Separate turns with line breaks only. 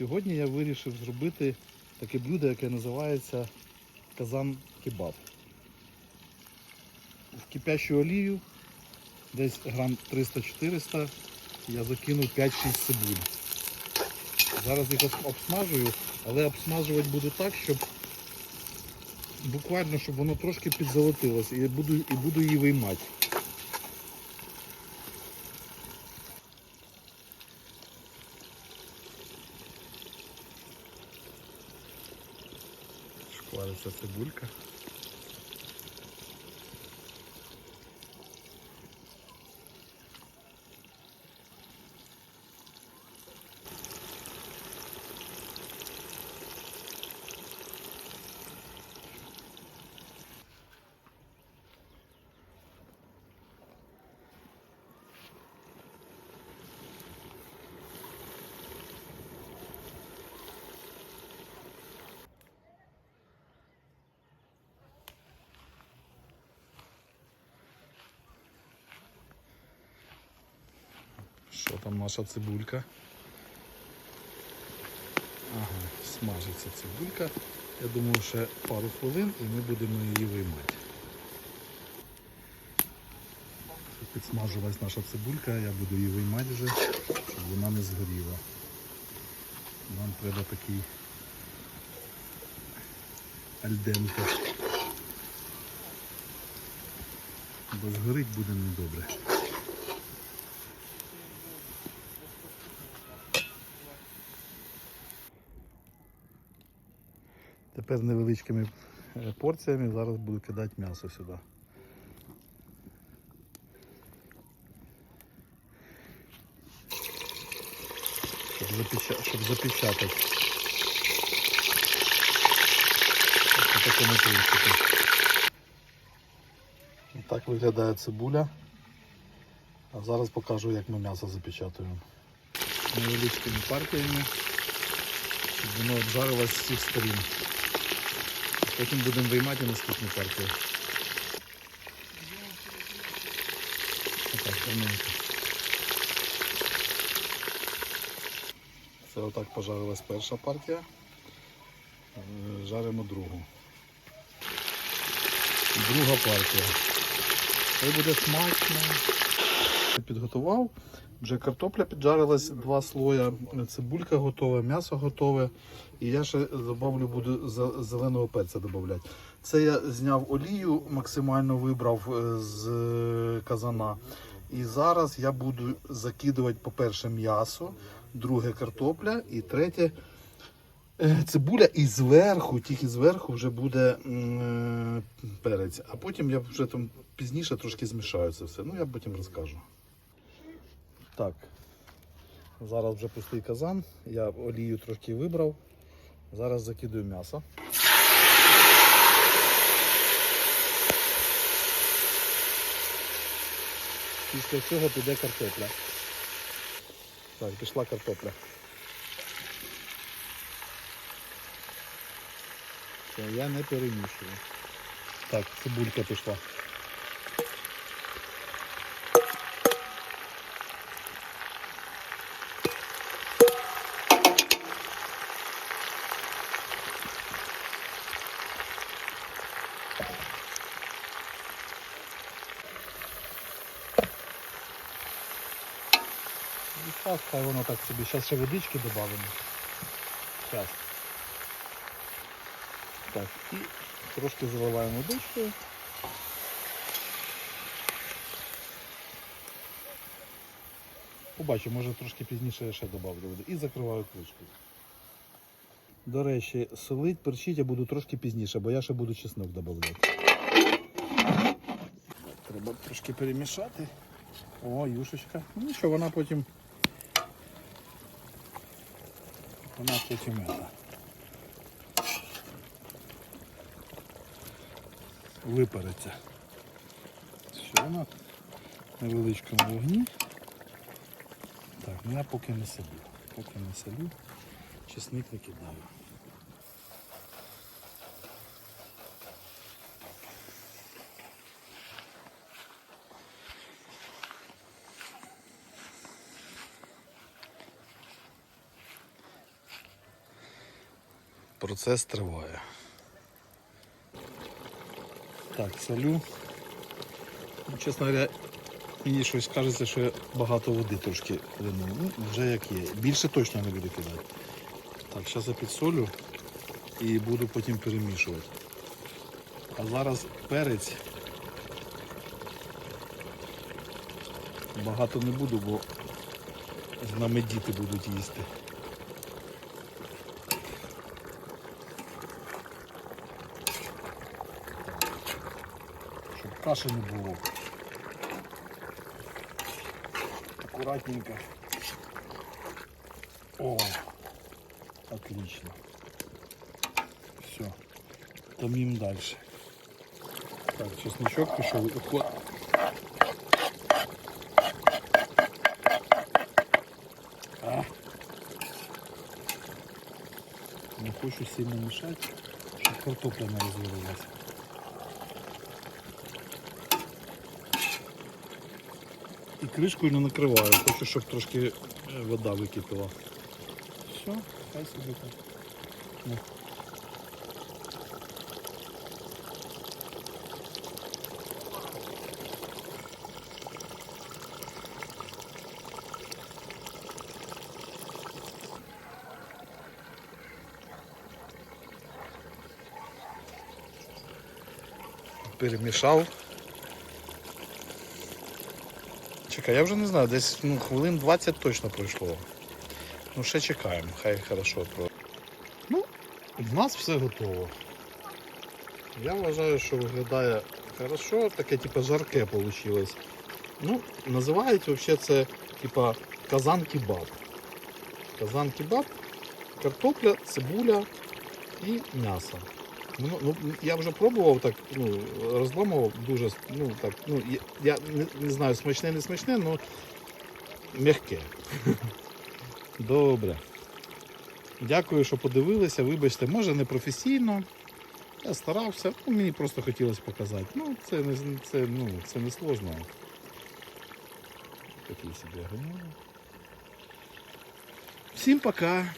Сьогодні я вирішив зробити таке блюдо, яке називається казан кебаб. В кипящу олію, десь грам 300-400, я закинув 5-6 цибуль. Зараз їх обсмажую, але обсмажувати буду так, щоб буквально, щоб воно трошки підзолотилося і буду, і буду її виймати. Шквариться цибулька. Що там наша цибулька? Ага, смажиться цибулька. Я думаю, ще пару хвилин і ми будемо її виймати. Підсмажилась наша цибулька, я буду її виймати вже, щоб вона не згоріла. Нам треба такий альденте. Бо згорить буде недобре. Тепер невеличкими е, порціями зараз буду кидати м'ясо сюди. Щоб, запеча... щоб запечатати. Так виглядає цибуля. А зараз покажу, як ми м'ясо запечатуємо. Невеличкими партіями, щоб воно обжарилось з всіх сторін. Потім будемо виймати наступну партію. Отак, гарненько. Це отак пожарилась перша партія. Е, Жаримо другу. Друга партія. Це буде смачно. Підготував. Вже картопля піджарилась два слоя, цибулька готова, м'ясо готове. І я ще добавлю, буду зеленого перця додавати. Це я зняв олію, максимально вибрав е, з е, казана. І зараз я буду закидувати, по-перше, м'ясо, друге картопля і третє е, цибуля. І зверху, тільки зверху вже буде е, перець. А потім я вже там пізніше трошки змішаю це все. Ну я потім розкажу. Так, зараз вже пустий казан. Я олію трошки вибрав. Зараз закидаю м'ясо. Після цього піде картопля. Так, пішла картопля. Все, я не перемішую. Так, цибулька пішла. Зараз хай воно так собі. Зараз ще водички додамо. Зараз. Так, і трошки заливаємо водичкою. Побачу, може трошки пізніше я ще додавлю води. І закриваю кришкою. До речі, солить, перчить я буду трошки пізніше, бо я ще буду чеснок додавати. Треба трошки перемішати. О, юшечка. Ну нічого, вона потім. Вона потім м'ята. Випариться. Все на невеличкому вогні. Так, ну я поки не солю. Поки не солю, чесник не кидаю. Процес триває. Так, солю. Ну, Чесно говоря, мені щось кажеться, що багато води трошки линув. Ну, вже як є. Більше точно не буду кидати. Так, зараз я підсолю і буду потім перемішувати. А зараз перець. Багато не буду, бо з нами діти будуть їсти. Каші не було. Аккуратненько. О, отлично. Все. Томим дальше. Так, чесночок пішов. Уход. А. Не хочу сильно мешать, щоб картопля не розварилася. І кришкою не накриваю, хочу, щоб трошки е, вода википіла. Все, хай собі так. Перемішав. Чекай, я вже не знаю, десь ну, хвилин 20 точно пройшло. Ну ще чекаємо, хай хорошо про. Ну, в нас все готово. Я вважаю, що виглядає хорошо, таке типу жарке вийшло. Ну, називають взагалі це типа казан кебаб. Казан кебаб, картопля, цибуля і м'ясо. Ну, ну, я вже пробував так, ну, розламував дуже, ну так, ну, я, я не, не знаю, смачне, не смачне, але м'яке. Добре. Дякую, що подивилися. Вибачте, може не професійно. Я старався, ну, мені просто хотілося показати. Ну, це не, це, ну, це не сложно. Такий собі огонь. Всім пока.